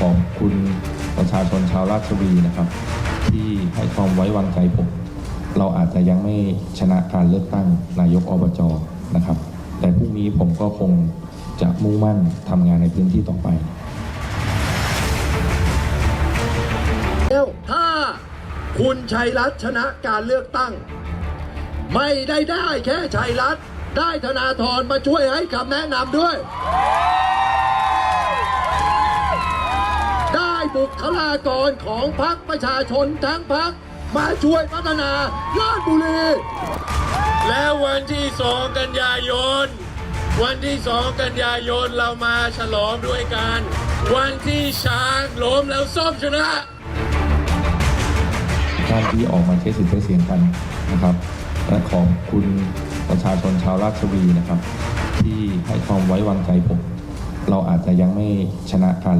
ขอบคุณประชาชนชาวราชบุรีนะครับ ที่ให้ความไว้วางใจผม เราอาจจะยังไม่ชนะการเลือกตั้งนายกอบจนะครับ แต่พรุ่งนี้ผมก็คงจะมุ่งมั่นทำงานในพื้นที่ต่อไปแล้วถ้าคุณชัยรัตน์ชนะการเลือกตั้ง ไม่ได้ได้แค่ชัยรัตน์ได้ธนาธรมาช่วยให้คำแนะนำด้วย บุคลากรของพรรคประชาชนทั้งพรรคมาช่วยพัฒนาราชบุรี แล้ววันที่สองกันยายน วันที่สองกันยายนเรามาฉลองด้วยกัน วันที่ช้างล้มแล้วส้มชนะท่านที่ออกมาใช้สิทธิ์ใช้เสียงกันนะครับและขอบคุณประชาชนชาวราชบุรีนะครับ ที่ให้ความไว้วางใจผม เราอาจจะยังไม่ชนะการ